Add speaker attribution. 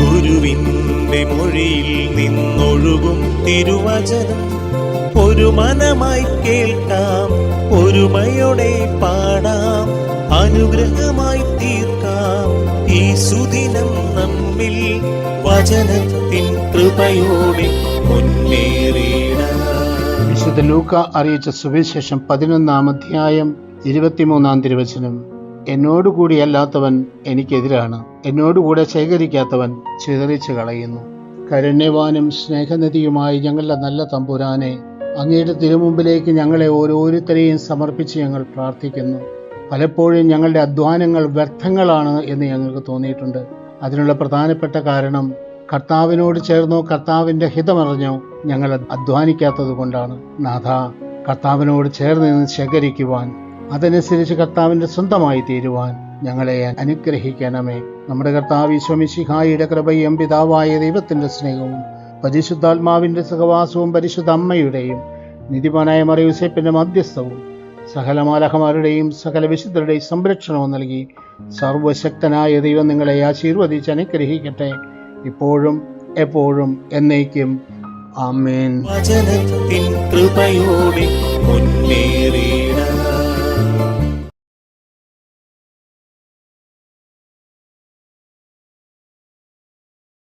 Speaker 1: ഗുരുവിന്റെ മൊഴിയിൽ നിന്നൊഴുകും തിരുവചനം. ഒരു മനമായി കേൾക്കാം ഒരുമയോടെ പാടാം അനുഗ്രഹമായി തീർക്കാം. ഈ സുദിനം നമ്മിൽ വചനത്തിൻ കൃപയോടെ മുന്നേറിയിടാം
Speaker 2: വിശുദ്ധ ലൂക്ക അറിയിച്ച സുവിശേഷം പതിനൊന്നാം അധ്യായം ഇരുപത്തിമൂന്നാം തിരുവചനം. എന്നോടുകൂടിയല്ലാത്തവൻ എനിക്കെതിരാണ്. എന്നോടുകൂടെ ശേഖരിക്കാത്തവൻ ചിതറിച്ചു കളയുന്നു. കരുണ്യവാനും സ്നേഹനിധിയുമായി ഞങ്ങളുടെ നല്ല തമ്പുരാനെ അങ്ങയുടെ തിരുമുമ്പിലേക്ക് ഞങ്ങളെ ഓരോരുത്തരെയും സമർപ്പിച്ച് ഞങ്ങൾ പ്രാർത്ഥിക്കുന്നു. പലപ്പോഴും ഞങ്ങളുടെ അധ്വാനങ്ങൾ വ്യർത്ഥങ്ങളാണ് എന്ന് ഞങ്ങൾക്ക് തോന്നിയിട്ടുണ്ട്. അതിനുള്ള പ്രധാനപ്പെട്ട കാരണം കർത്താവിനോട് ചേർന്നോ കർത്താവിന്റെ ഹിതമറിഞ്ഞോ ഞങ്ങൾ അധ്വാനിക്കാത്തത് കൊണ്ടാണ്. നാഥ കർത്താവിനോട് ചേർന്ന് നിന്ന് ശേഖരിക്കുവാൻ അതനുസരിച്ച് കർത്താവിന്റെ സ്വന്തമായി തീരുവാൻ ഞങ്ങളെ അനുഗ്രഹിക്കണമേ. നമ്മുടെ കർത്താവ് ഈശ്വമിശിഹായിയുടെ കൃപയും പിതാവായ ദൈവത്തിന്റെ സ്നേഹവും പരിശുദ്ധാത്മാവിന്റെ സഹവാസവും പരിശുദ്ധ അമ്മയുടെയും നിധിപനായ മറിയൂസേപ്പിന്റെ മധ്യസ്ഥവും സകല മാലഹമാരുടെയും സകല വിശുദ്ധരുടെയും സംരക്ഷണവും നൽകി സർവശക്തനായ ദൈവം നിങ്ങളെ ആശീർവദിച്ച് അനുഗ്രഹിക്കട്ടെ. ഇപ്പോഴും എപ്പോഴും എന്നേക്കും. ആമേൻ.
Speaker 1: കൃപയോടെ